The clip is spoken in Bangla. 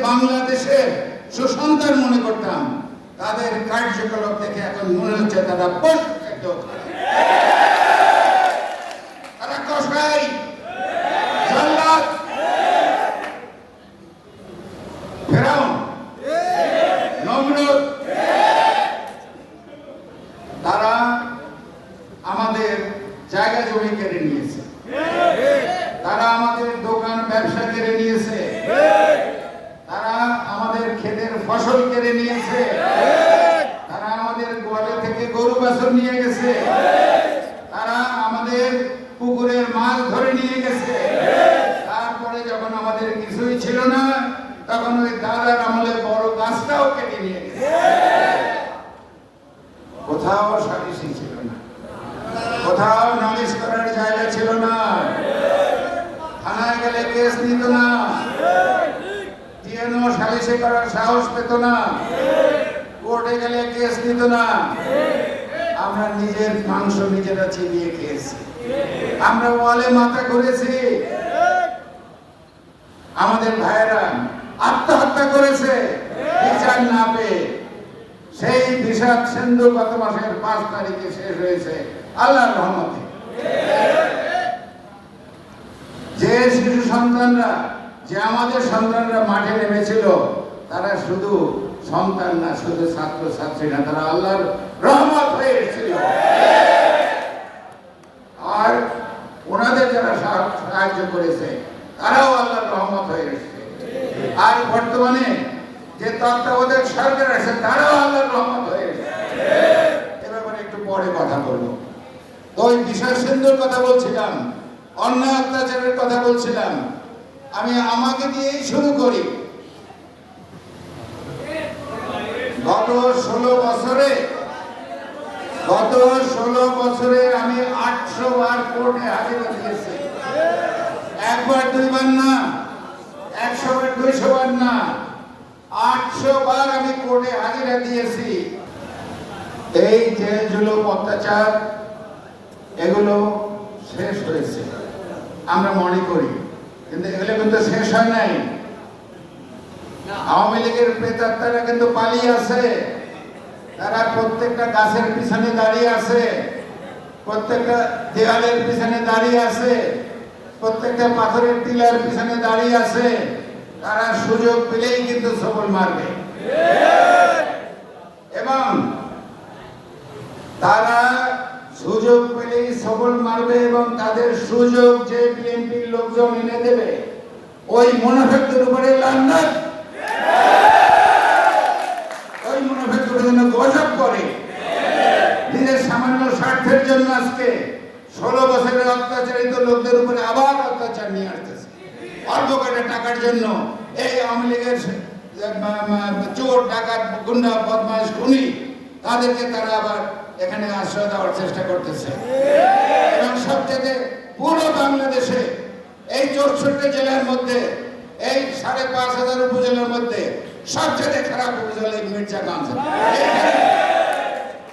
বাংলাদেশের সুসন্তান মনে করতাম, তাদের কার্যকলাপ দেখে এখন মনে হচ্ছে তারা তারা আমাদের জায়গা জমি কেড়ে নিয়েছে তারা আমাদের দোকান ব্যবসা কেড়ে নিয়েছে তারা আমাদের ক্ষেতের ফসল কেড়ে নিয়েছে তারা আমাদের গোয়ালে থেকে গরু বাছর নিয়ে গেছে। তারা আমাদের পুকুরের মাছ ধরে নিয়ে গেছে। তারপরে যখন আমাদের কিছুই ছিল না তখন ওই দাদার আমলে বড় গাছটাও কেটে নিয়ে গেছে। কোথাও সালিশি ছিল না। কোথাও নালিশ করার জায়গা ছিল না। থানায় গেলে কেস নিত না। টিএনও সালিশি করার সাহস পেত না। কোর্টে গেলে কেস নিত না। আমরা নিজের মাংস নিজেরা চিবিয়ে খেয়েছি। আমরা ওয়ালে মাথা করেছি আমাদের ভাইয়েরা আত্মহত্যা করেছে। বিচার না পেয়ে সেই বিষাদ সিন্ধু গত মাসের পাঁচ তারিখে শেষ হয়েছে আল্লাহর রহমতে। যে শিশু সন্তানরা, যে আমাদের সন্তানরা মাঠে নেমেছিল, তারা শুধু সন্তান না, শুধু ছাত্র ছাত্রী না, তারা আল্লাহর রহমত হয়ে এসেছিল। আর ওনাদের যারা সাহা- সাহায্য করেছে, তারাও আল্লাহর রহমত হয়ে এসেছে। আর বর্তমানে যে তত্ত্বাবধায়ক সরকার আছে, তারাও আল্লাহর রহমত হয়ে এসেছে। এ ব্যাপারে একটু পরে কথা বলব। তো ওই বিষয় সিন্ধুর কথা বলছিলাম অন্য অত্যাচারের কথা বলছিলাম। আমি আমাকে দিয়েই শুরু করি। গত ষোলো বছরে, গত ষোলো বছরে আমি আটশো বার কোর্টে হাজিরা দিয়েছি। একবার দুইবার না, একশো বার, দুইশো বার না, আটশো বার আমি কোর্টে হাজিরা দিয়েছি। এই জুলুম অত্যাচার, এগুলো শেষ হয়েছে। আমরা মনে করি, কিন্তু এগুলো কিন্তু শেষ হয় নাই। আওয়ামী লীগের প্রেতাত্মারা কিন্তু পালিয়ে আছে। তারা প্রত্যেকটা গাছের পিছনে দাঁড়িয়ে আছে। প্রত্যেকটা দেওয়ালের পিছনে দাঁড়িয়ে আছে। প্রত্যেকটা পাথরের টিলার পিছনে দাঁড়িয়ে আছে। তারা সুযোগ পেলেই কিন্তু সবল মারবে। এবং তারা সুযোগ পেলেই সবল মারবে এবং তাদের সুযোগ যে বিএনপির লোকজন এনে দেবে, ওই মুনাফেকদের উপরে লান্নাত ওই মুনাফেকদের জন্য গজব করে নিজের সামান্য স্বার্থের জন্য আজকে ষোলো বছরের অত্যাচারিত লোকদের উপরে আবার অত্যাচার নিয়ে আসতেছে। অল্প কটা টাকার জন্য এই আওয়ামী লীগের চোর, ডাকাত, গুন্ডা বদমাস খুনি, তাদেরকে তারা আবার এখানে আশ্রয় দেওয়ার চেষ্টা করতেছে। এবং সবচেয়ে পুরো বাংলাদেশে এই চৌষট্টি জেলার মধ্যে, এই সাড়ে পাঁচ হাজার উপজেলার মধ্যে সবচেয়ে খারাপ উপজেলা মির্জাগঞ্জ